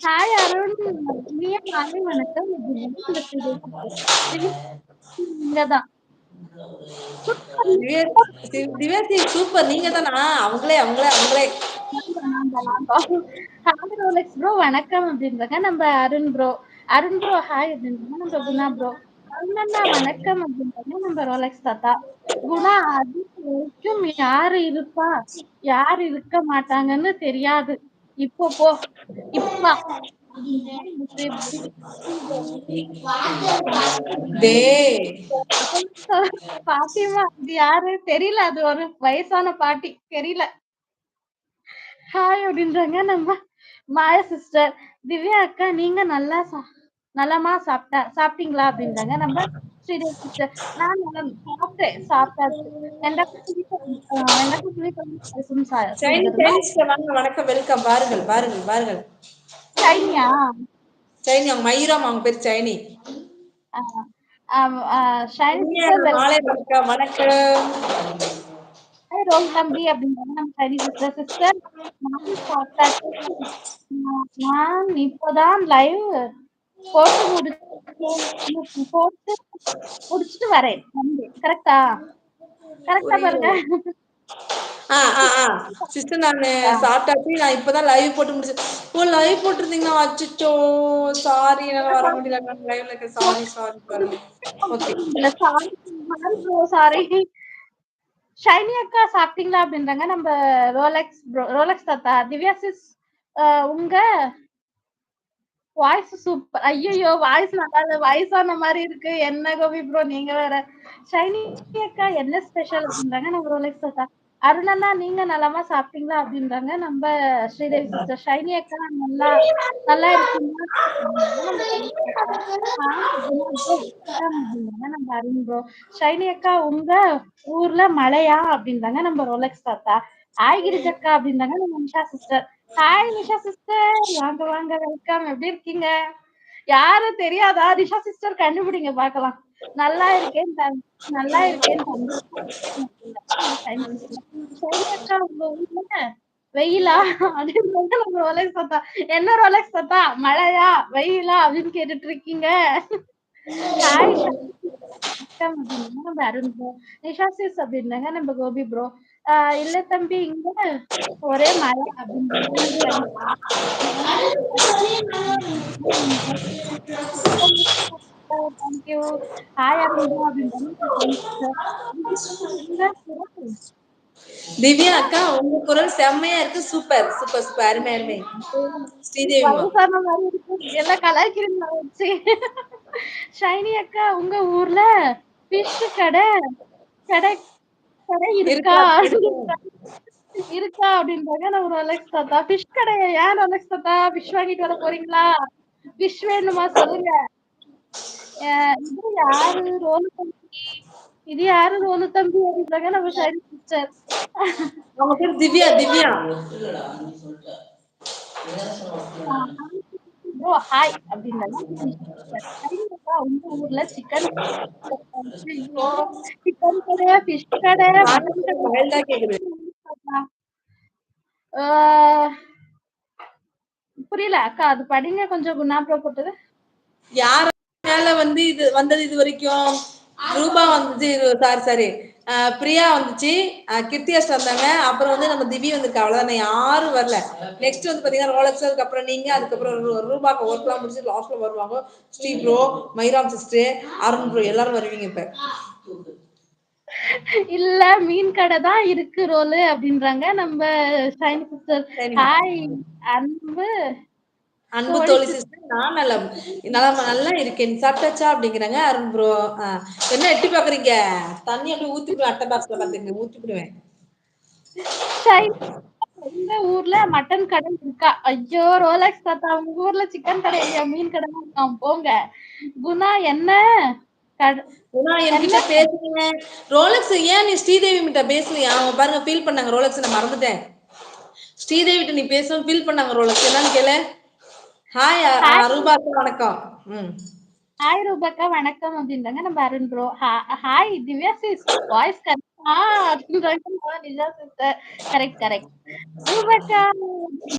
Hi Arun. இனிய வணக்கம். நீங்க தான். திவ்யா திவ்யாசி சூப்பர் நீங்க தானா? அவங்களே அவங்களே அவங்களே. ஹாய் ரோலெக்ஸ் ப்ரோ வணக்கம் அப்படின்றாங்க நம்ம Arun bro Arun bro hi அப்படின்றாங்க நம்ம குணா ப்ரோ அண்ணா வணக்கம் அப்படின்றாங்க நம்ம ரோலெக்ஸ் தாத்தா. குணா அது வரைக்கும் யாரு இருப்பா? யாரு இருக்க மாட்டாங்கன்னு தெரியாது. இப்போ போ. இப்பா பாட்டிமா இது யாரு? தெரியல அது ஒரு வயசான பாட்டி. தெரியல. ஹாய் அப்படின்றாங்க நம்ம. மாயா சிஸ்டர். திவ்யா அக்கா நீங்க நல்லா சா நலமா சாப்பிட்டா சாப்பிட்டீங்களா அப்படின்றாங்க நம்ம. நான் நலம் சாப்பிட்டேன் சாப்பிட்டாச்சு வணக்கம் வெல்கம் பாருங்கள் பாருங்கள் பாருங்கள் சைனியா சைனி அவங்க மயிராம் அவங்க பேர் சைனி வணக்கம் வணக்கம் ரோல் தம்பி அப்படின்றாங்க நம்ம சைனி சிஸ்டர் சிஸ்டர் நான் சாப்பிட்டாச்சு நான் நான் இப்போதான் லைவ் போட்டு முடிச்சு போட்டு முடிச்சுட்டு வரேன். கரெக்டா கரெக்டா பாருங்க. சிஸ்டர் நான் சாப்பிட்டாச்சு. நான் இப்பதான் லைவ் போட்டு முடிச்சேன். ஓ லைவ் போட்டிருந்தீங்களா? அச்சோ சாரி என்னால வர முடியல. லைவ்ல இருக்க sorry sorry sorry okay sorry Shiny அக்கா சாப்பிட்டீங்களா அப்படின்றாங்க. நம்ம ரோலெக்ஸ் ரோலெக்ஸ் தாத்தா. திவ்யா சிஸ் உங்க வாய்ஸ் சூப்பர் ஐயோ வாய்ஸ் நல்லா இல்ல வயசான மாதிரி இருக்கு. என்ன கோபி ப்ரோ நீங்க வேற. ஷைனி அக்கா என்ன ஸ்பெஷல் அப்படின்றாங்க? நம்ம ரோலெக்ஸ் அக்கா அருணண்ணா நீங்க நலமா சாப்பிட்டீங்களா அப்படின்றாங்க. நம்ம ஸ்ரீதேவி சிஸ்டர் ஷைனி அக்கா நல்லா நல்லா இருக்கீங்களா? நம்ம அருண் ப்ரோ ஷைனி அக்கா உங்க ஊர்ல மழையா? அப்படின்றாங்க நம்ம ரோலெக்ஸ் தாத்தா. ஆய்கிரிஜ் அக்கா அப்படின்றாங்க நம்ம Nisha sister hi Nisha sister வாங்க வாங்க வெல்கம் எப்படி இருக்கீங்க? யாரும் தெரியாதா? நிஷா சிஸ்டர் கண்டுபிடிங்க பார்க்கலாம். நல்லா இருக்கேன் நல்லா இருக்கேன் உங்க ஊர்ல வெயிலா? அப்படின்னு நம்ம ரொலக்ஸ் பார்த்தா என்ன ரொலக்ஸ் பார்த்தா மழையா? வெயிலா? அப்படின்னு கேட்டுட்டு இருக்கீங்க. ஹாய் வணக்கம் அப்படின்னாங்க நம்ம அருண் ப்ரோ நிஷா சிஸ் அப்படின்னாங்க நம்ம கோபி ப்ரோ இல்ல தம்பி இங்க ஒரே மழை அப்படின்றாங்க இங்க வெயில். தேங்க்யூ ஹாய் அருண் ப்ரோ அப்படின்றாங்க திவ்யா அக்கா உங்க குரல் செம்மையா இருக்கு சூப்பர் சூப்பர் சூப்பர் அருமை அருமை ஸ்ரீதேவிமா வயசான மாதிரி இருக்கு எல்லாம் கலாய்க்கிறீங்க வச்சு ஷைனி அக்கா உங்க ஊர்ல ஃபிஷ் கடை கடை கடை இருக்கா? இருக்கா? அப்படின்றாங்க. நம்ம ரோலெக்ஸ் தாத்தா. ஃபிஷ் கடையா ஏன் ரோலெக்ஸ் தாத்தா? ஃபிஷ் வாங்கிட்டு வர போறீங்களா? ஃபிஷ் வேணுமா சொல்லுங்க. இது யாரு? ரோலு தம்பி. இது யாரு? ரோலு தம்பி அப்படின்றாங்க. நம்ம ஷைனி சிஸ்டர் அவங்க பேர் திவ்யா திவ்யா. ப்ரோ ஹாய் அப்படின்னாங்க உங்க ஊர்ல சிக்கன் சிக்கன் கடை ஃபிஷ் கடை புரியல அக்கா அது படிங்க கொஞ்சம் ப்ரோ போட்டது. யார மேல வந்து இது வந்தது இது வரைக்கும்? ரூபா வந்துச்சு சாரி சாரி பிரியா வந்துச்சு கிர்த்தியாஸ் வந்தாங்க. அப்புறம் வந்து நம்ம திவி வந்திருக்கா. அவ்வளவுதானே யாரும் வரல. நெக்ஸ்ட் வந்து பாத்தீங்கன்னா ரோலக்ஸ் அதுக்கப்புறம் நீங்க அதுக்கப்புறம் ரூ- ரூபாக்கு ஒர்க்லாம் முடிச்சு லாஸ்ட்ல வருவாங்க. ஸ்ரீ ப்ரோ மைராம் சிஸ்டர் அருண் ப்ரோ எல்லாரும் வருவீங்க இப்ப. இல்ல மீன் கடை தான் இருக்கு ரோலு அப்படின்றாங்க. நம்ம ஷைனி சிஸ்டர். ஹாய் அன்பு. அன்பு தோழி சிஸ்டர் நான் நல்லா நல்லா நல்லா இருக்கேன். சாப்பிட்டாச்சா அப்படிங்கிறாங்க அருண் ப்ரோ. என்ன எட்டி பாக்குறீங்க? தண்ணி அப்படியே ஊத்தி அட்டை பாக்ஸ்ல பாத்துங்க ஊத்தி விடுவேன் ஷைனி எங்க ஊர்ல மட்டன் கடை இருக்கா? ஐயோ ரோலக்ஸ் தாத்தா உங்க ஊர்ல சிக்கன் கடை இல்லையா? மீன் கடை தான் இருக்காம் போங்க. குணா என்ன? குணா என்கிட்ட பேசுறீங்க ரோலக்ஸ் ஏன் நீ ஸ்ரீதேவி கிட்ட பேசலையா அவங்க பாருங்க ஃபீல் பண்ணாங்க. ரோலக்ஸ் நான் மறந்துட்டேன். ஸ்ரீதேவி கிட்ட நீ பேசணும் ஃபீல் பண்ணாங்க ரோலக்ஸ். என்னன்னு கேளு. ஹாய் ரூபா அக்கா, வணக்கம். ஹாய் ரூபக்கா வணக்கம் அப்படின்றாங்க. நம்ம Arun bro hi Divya sis voice கரெக்டா அப்படின்றாங்க. Nija sister correct correct ரூபக்கா